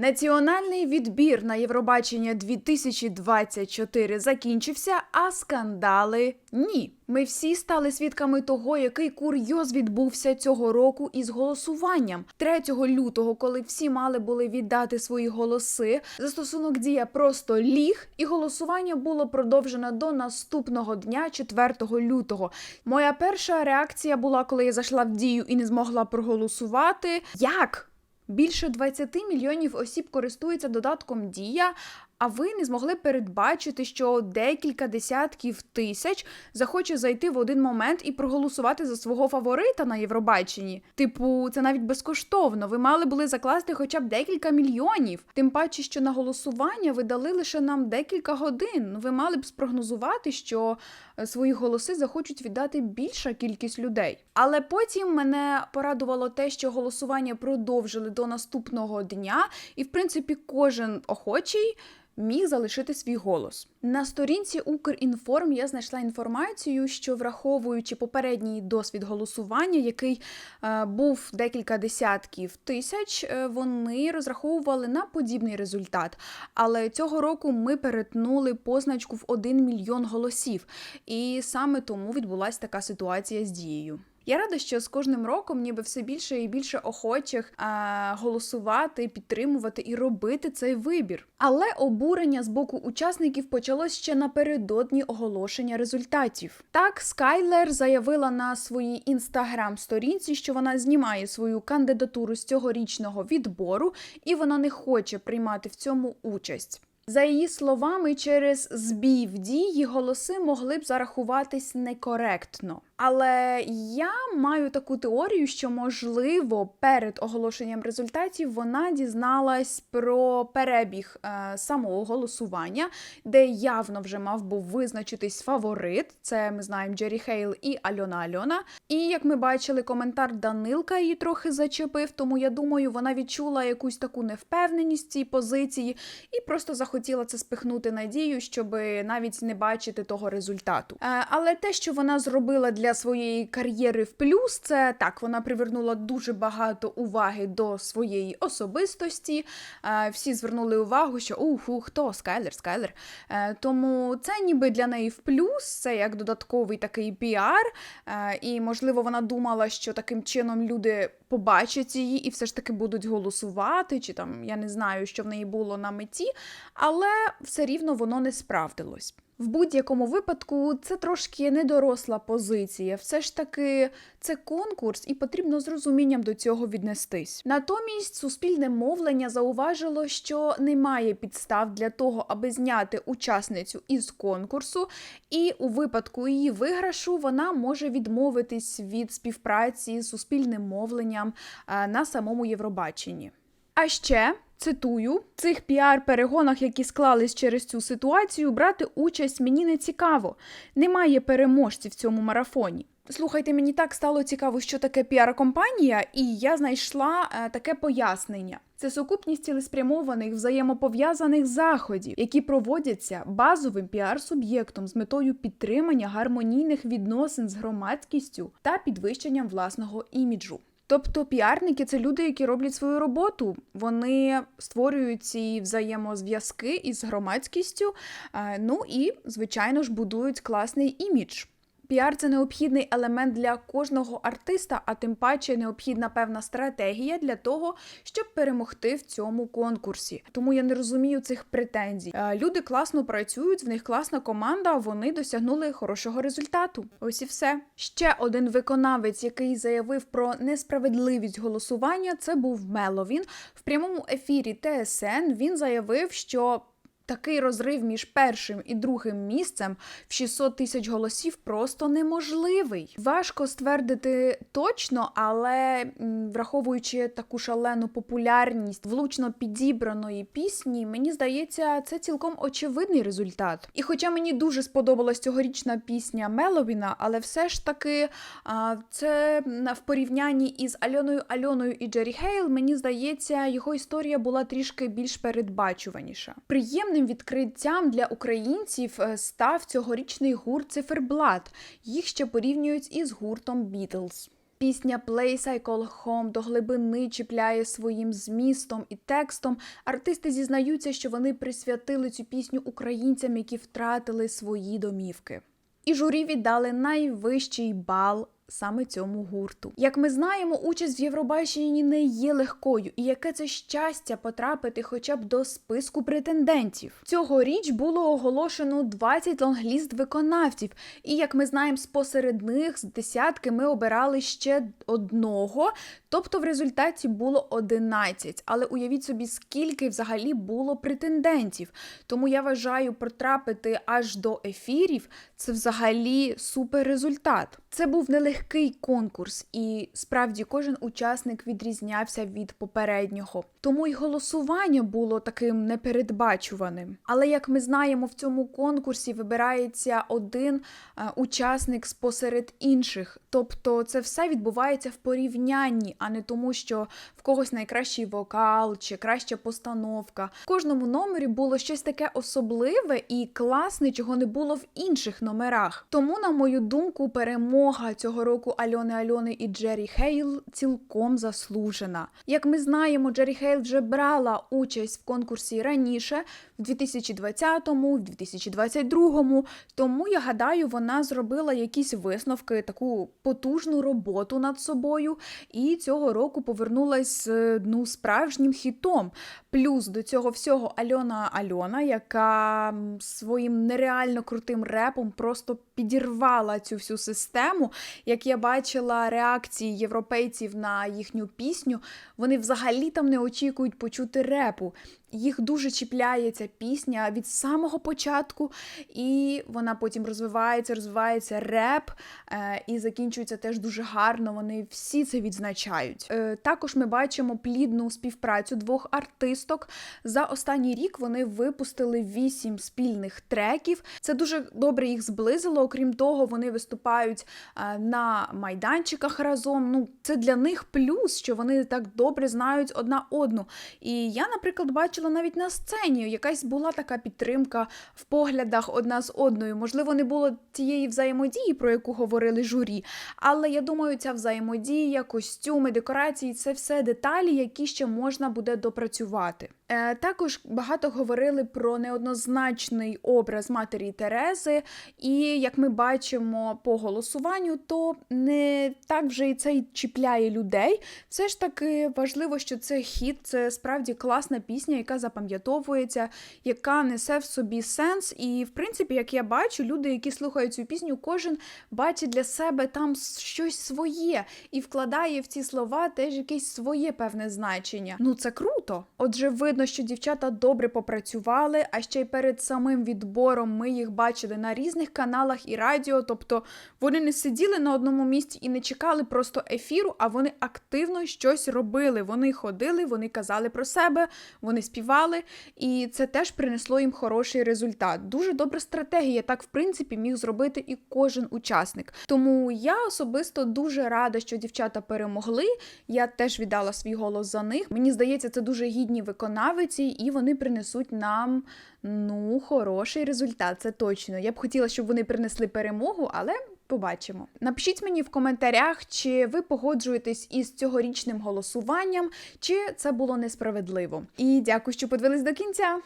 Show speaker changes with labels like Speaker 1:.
Speaker 1: Національний відбір на Євробачення 2024 закінчився, а скандали ні. Ми всі стали свідками того, який курйоз відбувся цього року із голосуванням 3 лютого, коли всі мали були віддати свої голоси. Застосунок дія просто ліг, і голосування було продовжено до наступного дня, 4 лютого. Моя перша реакція була, коли я зайшла в дію і не змогла проголосувати. Як? Більше 20 мільйонів осіб користуються додатком Дія. А ви не змогли передбачити, що декілька десятків тисяч захоче зайти в один момент і проголосувати за свого фаворита на Євробаченні? Типу, це навіть безкоштовно. Ви мали були закласти хоча б декілька мільйонів. Тим паче, що на голосування ви дали лише нам декілька годин. Ну, Ви мали б спрогнозувати, що е, свої голоси захочуть віддати більша кількість людей. Але потім мене порадувало те, що голосування продовжили до наступного дня, і в принципі кожен охочий. Міг залишити свій голос на сторінці Укрінформ. Я знайшла інформацію, що враховуючи попередній досвід голосування, який е, був декілька десятків тисяч, е, вони розраховували на подібний результат. Але цього року ми перетнули позначку в 1 мільйон голосів, і саме тому відбулася така ситуація з дією. Я рада, що з кожним роком ніби все більше і більше охочих а, голосувати, підтримувати і робити цей вибір. Але обурення з боку учасників почалось ще напередодні оголошення результатів. Так, Скайлер заявила на своїй інстаграм-сторінці, що вона знімає свою кандидатуру з цьогорічного відбору, і вона не хоче приймати в цьому участь. За її словами, через збій в дії голоси могли б зарахуватись некоректно. Але я маю таку теорію, що можливо перед оголошенням результатів вона дізналась про перебіг е, самого голосування, де явно вже мав був визначитись фаворит. Це ми знаємо Джері Хейл і Альона Альона. І як ми бачили, коментар Данилка її трохи зачепив. Тому я думаю, вона відчула якусь таку невпевненість цій позиції і просто захотіла це спихнути надію, щоб навіть не бачити того результату. Е, але те, що вона зробила для своєї кар'єри в плюс, це так, вона привернула дуже багато уваги до своєї особистості. Е, Всі звернули увагу, що уху, хто Скайлер, Скайлер. Е, Тому це ніби для неї в плюс, це як додатковий такий піар. Е, І можливо вона думала, що таким чином люди побачать її і все ж таки будуть голосувати, чи там я не знаю, що в неї було на меті, але все рівно воно не справдилось. В будь-якому випадку це трошки недоросла позиція. Все ж таки, це конкурс, і потрібно з розумінням до цього віднестись. Натомість суспільне мовлення зауважило, що немає підстав для того, аби зняти учасницю із конкурсу, і у випадку її виграшу вона може відмовитись від співпраці з суспільним мовленням е, на самому Євробаченні. А ще цитую: в цих піар-перегонах, які склались через цю ситуацію, брати участь мені не цікаво. Немає переможців в цьому марафоні. Слухайте, мені так стало цікаво, що таке піар-компанія, і я знайшла е, таке пояснення. Це сукупність цілеспрямованих взаємопов'язаних заходів, які проводяться базовим піар-суб'єктом з метою підтримання гармонійних відносин з громадськістю та підвищенням власного іміджу. Тобто піарники це люди, які роблять свою роботу. Вони створюють ці взаємозв'язки із громадськістю, е, ну і, звичайно ж, будують класний імідж. Піар це необхідний елемент для кожного артиста, а тим паче необхідна певна стратегія для того, щоб перемогти в цьому конкурсі. Тому я не розумію цих претензій. Е, Люди класно працюють, в них класна команда, вони досягнули хорошого результату. Ось і все. Ще один виконавець, який заявив про несправедливість голосування, це був Меловін. В прямому ефірі ТСН він заявив, що. Такий розрив між першим і другим місцем в 600 тисяч голосів просто неможливий. Важко ствердити точно, але враховуючи таку шалену популярність влучно підібраної пісні, мені здається, це цілком очевидний результат. І хоча мені дуже сподобалась цьогорічна пісня Меловіна, але все ж таки це в порівнянні із Альоною Альоною і Джері Хейл, мені здається, його історія була трішки більш передбачуваніша. Приємним відкриттям для українців е, став цьогорічний гурт Циферблат. Їх ще порівнюють із гуртом Beatles. Пісня Place I Call Home до глибини чіпляє своїм змістом і текстом. Артисти зізнаються, що вони присвятили цю пісню українцям, які втратили свої домівки. І журі віддали найвищий бал саме цьому гурту. Як ми знаємо, участь в Євробаченні не є легкою, і яке це щастя потрапити хоча б до списку претендентів. Цьогоріч було оголошено 20 лонгліст виконавців, і як ми знаємо, спосеред них з десятки ми обирали ще одного. Тобто в результаті було 11. Але уявіть собі, скільки взагалі було претендентів. Тому я вважаю, потрапити аж до ефірів це взагалі супер результат. Це був нелегкий конкурс, і справді кожен учасник відрізнявся від попереднього. Тому й голосування було таким непередбачуваним. Але як ми знаємо, в цьому конкурсі вибирається один е, учасник спосеред інших. Тобто це все відбувається в порівнянні, а не тому, що в когось найкращий вокал чи краща постановка. В кожному номері було щось таке особливе і класне, чого не було в інших номерах. Тому, на мою думку, перемога цього року Альони Альони і Джері Хейл цілком заслужена. Як ми знаємо, Джері Хейл вже брала участь в конкурсі раніше, в 2020-му, в 2022-му. Тому я гадаю, вона зробила якісь висновки, таку потужну роботу над собою, і цього року повернулась з ну справжнім хітом. Плюс до цього всього Альона Альона, яка своїм нереально крутим репом просто підірвала цю всю систему. Як я бачила реакції європейців на їхню пісню, вони взагалі там не очікують почути репу. Їх дуже чіпляє ця пісня від самого початку, і вона потім розвивається, розвивається реп, е, і закінчується теж дуже гарно. Вони всі це відзначають. Е, також ми бачимо плідну співпрацю двох артисток. За останній рік вони випустили вісім спільних треків. Це дуже добре їх зблизило. Окрім того, вони виступають е, на майданчиках разом. Ну, це для них плюс, що вони так добре знають одна одну. І я, наприклад, бачила навіть на сцені, якась була така підтримка в поглядах одна з одною. Можливо, не було тієї взаємодії, про яку говорили журі, але я думаю, ця взаємодія, костюми, декорації це все деталі, які ще можна буде допрацювати. Е, також багато говорили про неоднозначний образ матері Терези, і як ми бачимо по голосуванню, то не так вже і це й чіпляє людей. Все ж таки важливо, що це хіт, це справді класна пісня, яка запам'ятовується, яка несе в собі сенс. І, в принципі, як я бачу, люди, які слухають цю пісню, кожен бачить для себе там щось своє і вкладає в ці слова теж якесь своє певне значення. Ну це круто. Отже, видно, що дівчата добре попрацювали, а ще й перед самим відбором ми їх бачили на різних каналах і радіо. Тобто вони не сиділи на одному місці і не чекали просто ефіру, а вони активно щось робили. Вони ходили, вони казали про себе, вони співали, і це теж принесло їм хороший результат. Дуже добра стратегія. Так, в принципі, міг зробити і кожен учасник. Тому я особисто дуже рада, що дівчата перемогли. Я теж віддала свій голос за них. Мені здається, це дуже гідні виконавиці, і вони принесуть нам ну хороший результат. Це точно. Я б хотіла, щоб вони принесли перемогу, але. Побачимо. Напишіть мені в коментарях, чи ви погоджуєтесь із цьогорічним голосуванням, чи це було несправедливо. І дякую, що подивились до кінця.